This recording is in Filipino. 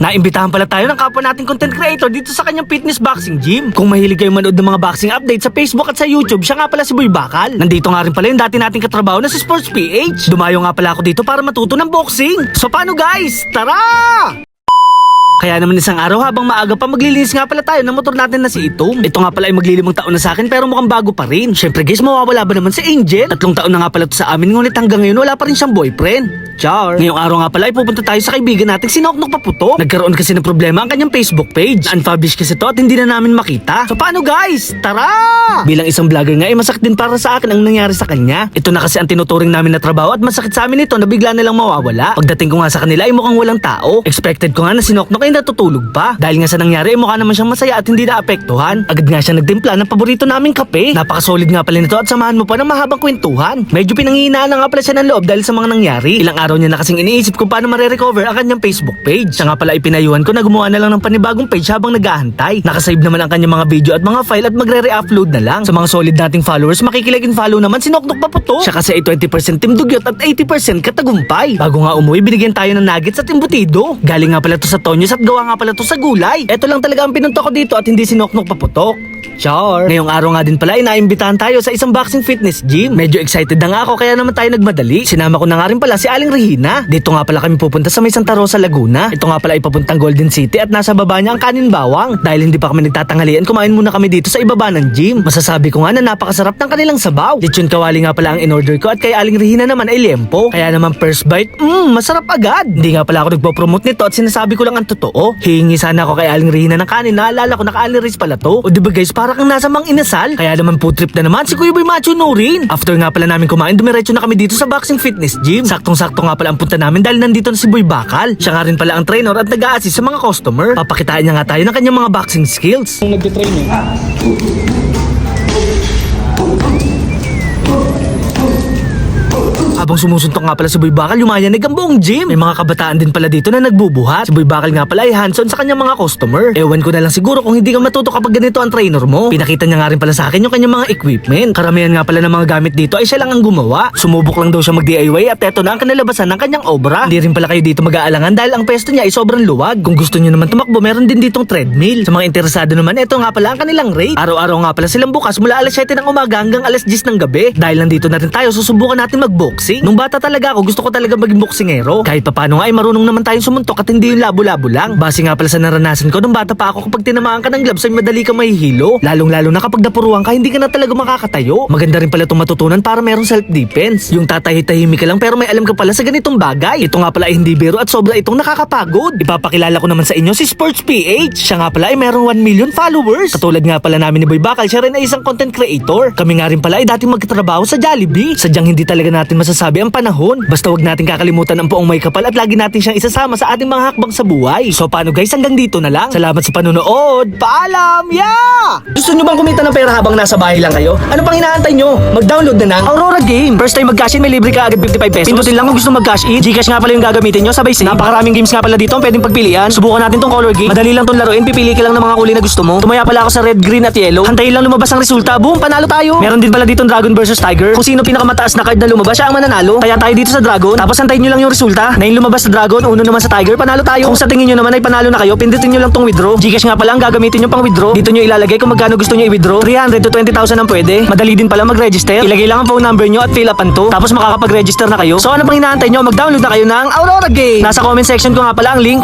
Naimbitahan pala tayo ng kapwa nating content creator dito sa kanyang fitness boxing gym. Kung mahilig kayo manood ng mga boxing updates sa Facebook at sa YouTube, siya nga pala si Boy Bakal. Nandito nga rin pala yung dati nating katrabaho na si Sports PH. Dumayo nga pala ako dito para matuto ng boxing. So paano guys? Tara! Kaya naman isang araw habang maaga pa maglilinis nga pala tayo ng motor natin na si Itom. Ito nga pala ay maglilimang taon na sa akin pero mukhang bago pa rin. Syempre guys, mawawala ba naman si Angel? Tatlong taon na nga pala to sa amin ngunit hanggang ngayon wala pa rin siyang boyfriend. Char. Ngayong araw nga pala ay pupunta tayo sa kaibigan natin si Noknok Paputo. Nagkaroon kasi ng problema ang kanyang Facebook page. Unpublished kasi to at hindi na namin makita. So paano guys? Tara! Bilang isang vlogger nga ay masakit din para sa akin ang nangyari sa kanya. Ito na kasi ang tinuturing namin na trabaho at masakit sa amin ito na bigla na lang mawawala. Pagdating ko nga sa kanila ay mukhang walang tao. Expected ko nga na si Noknok ay natutulog pa. Dahil nga sa nangyari ay mukha naman siyang masaya at hindi naapektuhan. Agad nga siya nagtimpla ng paborito naming kape. Napakasolid nga pala nito at samahan mo pa ng mahabang kwentuhan. Medyo pinanghihinaan na nga pala siya ng loob dahil sa mga nangyari. Ilang araw niya na kasing iniisip kung paano mare-recover ang kanyang Facebook page. Siya nga pala ipinayuhan ko na gumawa na lang ng panibagong page habang naghahantay. Nakasave naman ang kanyang mga video at mga file at magre-re-upload na lang. Sa mga solid nating followers, makikilig and follow naman si Noknok Paputo. Siya kasi ay 20% Team Dugyot at 80% Katagumpay. Bago nga umuwi, binigyan tayo ng nuggets at imbutido. Galing nga pala to sa Tonyos at gawa nga pala to sa gulay. Ito lang talaga ang pinunta ko dito at hindi si Noknok Paputok. Char. Ngayong araw nga din pala, inaimbitahan tayo sa isang boxing fitness gym. Medyo excited na nga ako kaya naman tayo nagmadali. Sinama ko na nga rin pala si Aling Regina. Dito nga pala kami pupunta sa may Santa Rosa, Laguna. Ito nga pala ay papuntang Golden City at nasa baba niya ang kanin bawang. Dahil hindi pa kami nagtatanghalian, kumain muna kami dito sa ibaba ng gym. Masasabi ko nga na napakasarap ng kanilang sabaw. Lechon kawali nga pala ang in-order ko at kay Aling Regina naman ay liempo. Kaya naman first bite, mmm, masarap agad. Hindi nga pala ako nagpo-promote nito at sinasabi ko lang ang totoo. Hihingi sana ako kay Aling Regina ng kanin. Naalala ko naka-Aling Rice pala to. O diba guys, para kang nasa mang inasal. Kaya naman food trip na naman si Kuya Boy Macho no rin. After nga pala namin kumain, dumiretso na kami dito sa boxing fitness gym. Saktong-sakto nga pala ang punta namin dahil nandito na si Boy Bakal. Siya nga rin pala ang trainer at nag-a-assist sa mga customer. Papakitaan niya nga tayo ng kanyang mga boxing skills. Nung nagtitrain eh. Habang sumusuntok nga pala si Boy Bakal, yumayanig ang buong gym. May mga kabataan din pala dito na nagbubuhat. Si Boy Bakal nga pala ay hands-on sa kanyang mga customer. Ewan ko na lang siguro kung hindi ka matuto kapag ganito ang trainer mo. Pinakita niya nga rin pala sa akin yung kanyang mga equipment. Karamihan nga pala ng mga gamit dito ay siya lang ang gumawa. Sumubok lang daw siya mag-DIY at eto na ang kanalabasan ng kanyang obra. Hindi rin pala kayo dito mag-aalangan dahil ang pesto niya ay sobrang luwag. Kung gusto niyo naman tumakbo, meron din ditong treadmill. Sa mga interesado naman, eto nga pala ang kanilang rate. Araw-araw nga pala silang bukas mula alas 7 ng umaga hanggang alas 10 ng gabi. Dahil nandito na rin tayo, susubukan natin mag-boxing. Nung bata talaga ako, gusto ko talaga maging boksingero. Kahit papano nga ay marunong naman tayong sumuntok at hindi yung labo-labo lang. Base nga pala sa naranasan ko nung bata pa ako kapag tinamaan ka ng gloves ay madali ka mahihilo. Lalong-lalo na kapag napuruan ka, hindi ka na talaga makakatayo. Maganda rin pala itong matutunan para merong self-defense. Yung tatahi-tahimik ka lang pero may alam ka pala sa ganitong bagay. Ito nga pala ay hindi biro at sobra itong nakakapagod. Ipapakilala ko naman sa inyo si Sports PH. Siya nga pala ay merong 1 million followers. Katulad nga pala namin ni Boy Bakal, siya rin ay isang content creator. Kami nga rin pala ay dating magkatrabaho sa Jollibee. Sadyang hindi talaga natin masasabi ang panahon. Basta wag natin kakalimutan ang poong may kapal at lagi natin siyang isasama sa ating mga hakbang sa buhay. So paano guys, hanggang dito na lang. Salamat sa panonood. Paalam! Yeah! Gusto nyo bang kumita ng pera habang nasa bahay lang kayo? Ano pang inaantay nyo? Mag-download na ng Aurora Game. First time mag-cash in, may libre ka agad 55 pesos. Pindutin lang kung gusto mag-cash in. Gcash nga pala yung gagamitin nyo, sabay save. Napakaraming games nga pala dito ang pwedeng pagpilian. Subukan natin tong color game. Madali lang tong laruin, pipili ka lang ng mga kulay na gusto mo. Tumaya pala ako sa red, green at yellow. Hantayin lang lumabas ang resulta. Boom, panalo tayo. Meron din pala dito Dragon versus Tiger. Kung sino pinakamataas na card na lumabas, siya ang mananalo. Kaya tayo dito sa Dragon. Tapos hantayin nyo lang yung resulta. Na yung lumabas sa Dragon, uno naman sa Tiger, panalo tayo. Kung sa tingin nyo naman ay panalo na kayo, pindutin nyo lang tong withdraw. Gcash nga pala ang gagamitin nyo pang withdraw. Dito nyo ilalagay kung magkano gusto nyo i-withdraw. 300 to 20,000 ang pwede. Madali din pala mag-register. Ilagay lang ang phone number nyo at fill upan to. Tapos makakapag-register na kayo. So ano pang inaantay nyo? Mag-download na kayo ng Aurora Game. Nasa comment section ko nga pala ang link.